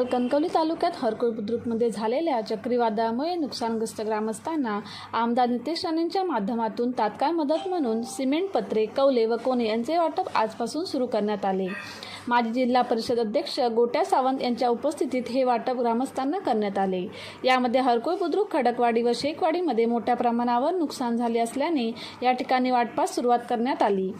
काल कणकवली तालुक्यात हरकुळ बुद्रुकमध्ये झालेल्या चक्रीवादळामुळे नुकसानग्रस्त ग्रामस्थांना आमदार नितेश राणेंच्या माध्यमातून तात्काळ मदत म्हणून सिमेंट पत्रे कौले व कोणे यांचे वाटप आजपासून सुरू करण्यात आले. माजी जिल्हा परिषद अध्यक्ष गोट्या सावंत यांच्या उपस्थितीत हे वाटप ग्रामस्थांना करण्यात आले. यामध्ये हरकुळ बुद्रुक खडकवाडी व शेखवाडीमध्ये मोठ्या प्रमाणावर नुकसान झाले असल्याने या ठिकाणी वाटपास सुरुवात करण्यात आली.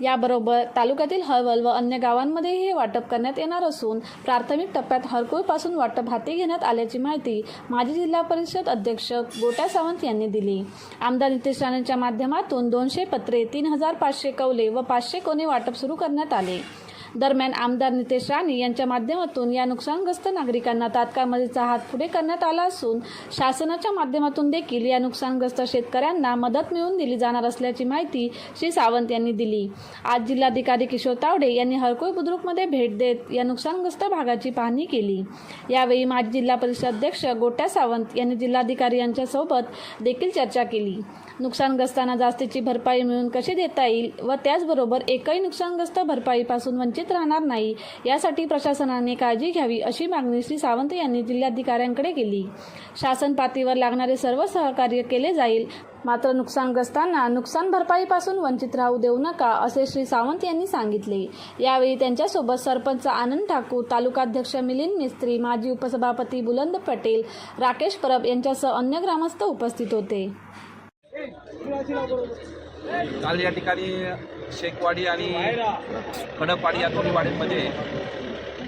याबरोबर तालुक्यातील हळवल व अन्य गावांमध्ये हे वाटप करण्यात येणार असून प्राथमिक टप्प्यात हरकुळपासून वाटप हाती घेण्यात आल्याची माहिती माजी जिल्हा परिषद अध्यक्ष गोट्या सावंत यांनी दिली. आमदार नितेश राणेंच्या माध्यमातून दोनशे पत्रे तीन हजार पाचशे कौले व पाचशे कोणे वाटप सुरू करण्यात आले. दरम्यान आमदार नितेश राणे यांच्या माध्यमातून या नुकसानग्रस्त नागरिकांना तात्काळ मदतीचा हात पुढे करण्यात आला असून शासनाच्या माध्यमातून देखील या नुकसानग्रस्त शेतकऱ्यांना मदत मिळवून दिली जाणार असल्याची माहिती श्री सावंत यांनी दिली. आज जिल्हाधिकारी किशोर तावडे यांनी हरकोई बुद्रुकमध्ये भेट देत या नुकसानग्रस्त भागाची पाहणी केली. यावेळी माजी जिल्हा परिषद अध्यक्ष गोट्या सावंत यांनी जिल्हाधिकारी यांच्यासोबत देखील चर्चा केली. नुकसानग्रस्तांना जास्तीची भरपाई मिळून कशी देता येईल व त्याचबरोबर एकही नुकसानग्रस्त भरपाईपासून वंचित राहणार नाही. यासाठी प्रशासनाने काळजी घ्यावी अशी मागणी श्री सावंत यांनी जिल्हाधिकाऱ्यांकडे केली. शासन पातळीवर लागणारे सर्व सहकार्य केले जाईल. मात्र नुकसानग्रस्तांना नुकसान भरपाईपासून वंचित राहू देऊ नका असे श्री सावंत यांनी सांगितले. यावेळी त्यांच्यासोबत सरपंच आनंद ठाकूर तालुकाध्यक्ष मिलिंद मिस्त्री माजी उपसभापती बुलंद पटेल राकेश परब यांच्यासह अन्य ग्रामस्थ उपस्थित होते. काल या ठिकाणी शेखवाडी आणि खडकवाडी या दोन्ही वाडीमध्ये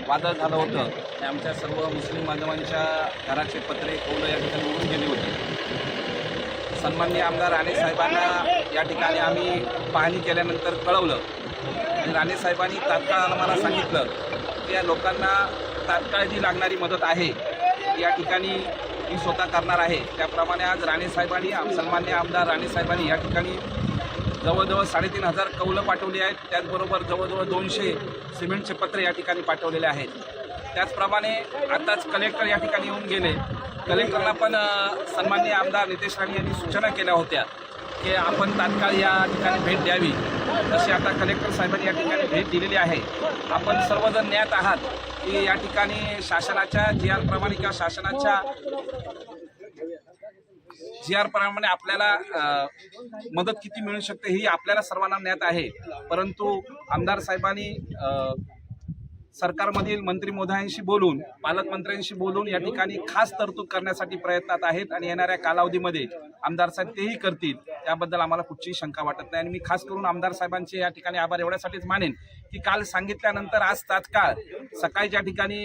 वादळ झालं होतं. आणि आमच्या सर्व मुस्लिम बांधवांच्या घराचे पत्रे कौलं या ठिकाणी उडून गेली होती. सन्माननीय आमदार राणे साहेबांना या ठिकाणी आम्ही पाहणी केल्यानंतर कळवलं. आणि राणे साहेबांनी तात्काळ आम्हाला सांगितलं की या लोकांना तात्काळ जी लागणारी मदत आहे या ठिकाणी मी स्वतः करणार आहे. त्याप्रमाणे आज राणे साहेबांनी सन्मान्य आमदार राणे साहेबांनी या ठिकाणी जवळजवळ साडेतीन हजार कौलं पाठवली आहेत. त्याचबरोबर जवळजवळ दोनशे सिमेंटचे पत्रे या ठिकाणी पाठवलेले आहेत. त्याचप्रमाणे आताच कलेक्टर या ठिकाणी येऊन गेले. कलेक्टरला पण अ, सन्माननीय आमदार नितेश राणे यांनी सूचना केल्या होत्या की आपण तात्काळ या ठिकाणी भेट द्यावी. तशी आता कलेक्टर साहेबांनी या ठिकाणी भेट दिलेली आहे. आपण सर्वजण ज्ञात आहात की या ठिकाणी शासनाच्या जी आर प्रमाणे किंवा शासनाच्या जी आर प्रमाणे आपल्याला मदत किती मिळू शकते ही आपल्याला सर्वांना ज्ञात आहे. परंतु आमदार साहेबांनी सरकारमधील मंत्री मोदयांशी बोलून पालकमंत्र्यांशी बोलून या ठिकाणी खास तरतूद करण्यासाठी प्रयत्नात आहेत आणि येणाऱ्या कालावधीमध्ये आमदार साहेब तेही करतील त्याबद्दल आम्हाला कुठचीही शंका वाटत नाही. आणि मी खास करून आमदार साहेबांचे या ठिकाणी आभार एवढ्यासाठीच मानेन की काल सांगितल्यानंतर आज तात्काळ सकाळी ज्या ठिकाणी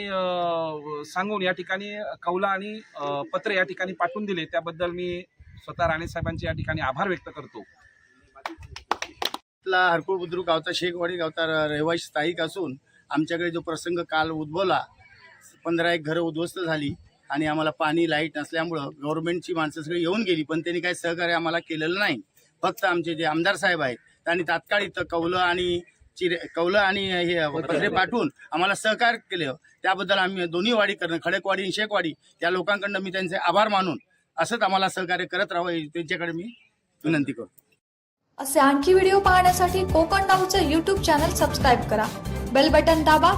सांगून या ठिकाणी कौला आणि पत्र पत्रे या ठिकाणी पाठवून दिले त्याबद्दल मी स्वतः राणे साहेबांचे या ठिकाणी आभार व्यक्त करतो. आपला हरकुळ बुद्रुक गावचा शेखवाडी गावचा रहिवासी स्थायिक असून आमच्याकडे जो प्रसंग काल उद्भवला पंधरा एक घरं उद्ध्वस्त झाली आणि आम्हाला पाणी लाइट नसल्यामुळं गव्हर्नमेंटची माणसं सगळी येऊन गेली पण त्यांनी काही सहकार्य आम्हाला केलेलं नाही. फक्त आमचे जे आमदार साहेब आहेत त्यांनी तात्काळ इथं कौलं आणि चिरे कौलं आणि हे पत्रे पाठवून आम्हाला सहकार्य केलं. त्याबद्दल आम्ही दोन्ही वाडी करणं खडकवाडी आणि शेकवाडी त्या लोकांकडनं मी त्यांचे आभार मानून असंच आम्हाला सहकार्य करत राहावं त्यांच्याकडे मी विनंती करतो. असे आणखी व्हिडिओ पाहण्यासाठी कोकण नाऊचं यूट्यूब चॅनल सबस्क्राईब करा. बेल बटन दाबा.